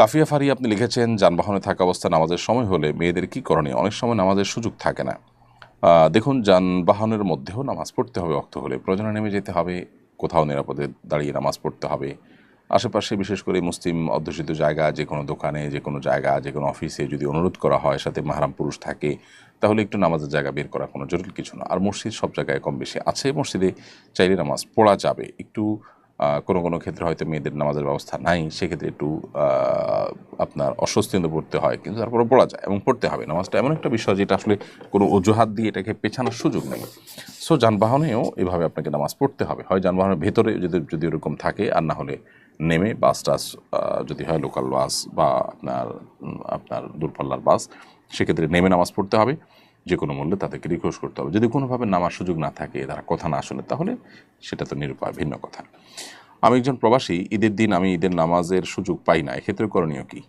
কাফিয়া ফারি আপনি লিখেছেন, যানবাহনে থাকা অবস্থা নামাজের সময় হলে মেয়েদের কি করণীয়? অনেক সময় নামাজের সুযোগ থাকে না। দেখুন, যানবাহনের মধ্যেও নামাজ পড়তে হবে অক্ত হলে। প্রয়োজনে নেমে যেতে হবে, কোথাও নিরাপদে দাঁড়িয়ে নামাজ পড়তে হবে। আশেপাশে বিশেষ করে মুসলিম অধ্যুষিত জায়গা, যে কোনো দোকানে, যে কোনো জায়গা, যে কোনো অফিসে যদি অনুরোধ করা হয়, সাথে মাহারাম পুরুষ থাকে, তাহলে একটু নামাজের জায়গা বের করা কোনো জরুরি কিছু না। আর মসজিদ সব জায়গায় কম বেশি আছে। মসজিদে চাইলে নামাজ পড়া যাবে। একটু কোনো কোনো ক্ষেত্রে হয়তো মেয়েদের নামাজের ব্যবস্থা নাই, সেক্ষেত্রে একটু আপনার অস্বস্তি পড়তে হয়, কিন্তু তারপরে পড়া যায় এবং পড়তে হবে। নামাজটা এমন একটা বিষয় যেটা আসলে কোনো অজুহাত দিয়ে এটাকে পেছানোর সুযোগ নেই। সো যানবাহনেও এভাবে আপনাকে নামাজ পড়তে হবে। হয় যানবাহনের ভেতরে যদি যদি ওরকম থাকে, আর না হলে নেমে বাস টাস যদি হয় লোকাল বাস বা আপনার আপনার দূরপাল্লার বাস সেক্ষেত্রে নেমে নামাজ পড়তে হবে। যে কোনো মূল্যে তাদেরকে রিকোয়েস্ট করতে হবে। যদি কোনোভাবে নামার সুযোগ না থাকে, তারা কথা না শোনে, তাহলে সেটা তো নিরুপায়, ভিন্ন কথা। আমি একজন প্রবাসী, ঈদের দিন আমি ঈদের নামাজের সুযোগ পাই না। এক্ষেত্রে করণীয় কি?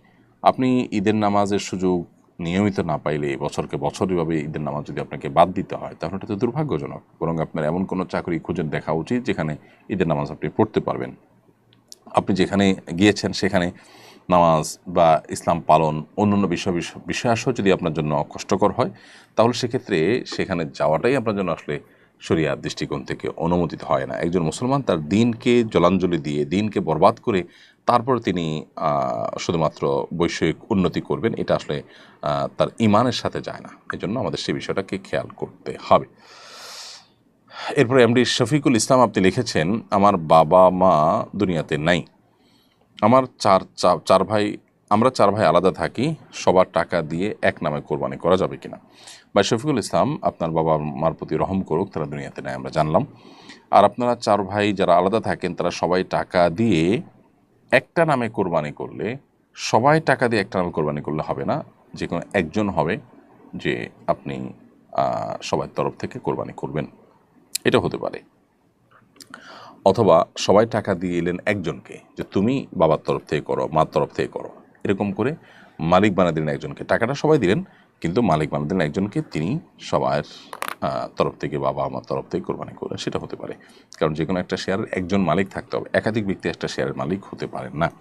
আপনি ঈদের নামাজের সুযোগ নিয়মিত না পাইলে, বছরকে বছর এভাবে ঈদের নামাজ যদি আপনাকে বাদ দিতে হয়, তাহলে এটা তো দুর্ভাগ্যজনক। বরং আপনার এমন কোনো চাকরি খুঁজে দেখা উচিত, যেখানে ঈদের নামাজ আপনি পড়তে পারবেন। আপনি যেখানে গিয়েছেন, সেখানে নামাজ বা ইসলাম পালন অন্যান্য বিষয় বিষয়- বিষয়াসহ যদি আপনার জন্য কষ্টকর হয়, তাহলে সেক্ষেত্রে সেখানে যাওয়াটাই আপনার জন্য আসলে শরিয়ার দৃষ্টিকোণ থেকে অনুমোদিত হয় না। একজন মুসলমান তার দিনকে জলাঞ্জলি দিয়ে, দিনকে বরবাদ করে তারপর তিনি শুধুমাত্র বৈষয়িক উন্নতি করবেন, এটা আসলে তার ইমানের সাথে যায় না। এজন্য আমাদের সেই বিষয়টাকে খেয়াল করতে হবে। এরপরে এমডি শফিকুল ইসলাম আপনি লিখেছেন, আমার বাবা মা দুনিয়াতে নাই। আমার চার চার ভাই, আমরা চার ভাই আলাদা থাকি, সবার টাকা দিয়ে এক নামে কোরবানি করা যাবে কিনা। ভাই শফিকুল ইসলাম, আপনার বাবা মার প্রতি রহম করুক, তারা দুনিয়াতে নেয়, আমরা জানলাম। আর আপনারা চার ভাই যারা আলাদা থাকেন, তারা সবাই টাকা দিয়ে একটা নামে কোরবানি করলে, সবাই টাকা দিয়ে একটা নামে কোরবানি করলে হবে না যে কোনো একজন হবে যে আপনি সবার তরফ থেকে কোরবানি করবেন। এটা হতে পারে। অথবা সবাই টাকা দিয়ে এলেন একজনকে যে তুমি বাবার তরফ থেকে করো, মার তরফ থেকে করো। এরকম করে মালিক বানা দিলেন একজনকে। টাকাটা সবাই দিলেন, কিন্তু মালিক বানা দিলেন একজনকে তিনি সবার তরফ থেকে বাবা আমার তরফ থেকে কোরবানি করে। সেটা হতে পারে। কারণ যে কোনো একটা শেয়ারের একজন মালিক থাকতে হবে। একাধিক ব্যক্তি একটা শেয়ারের মালিক হতে পারেন না।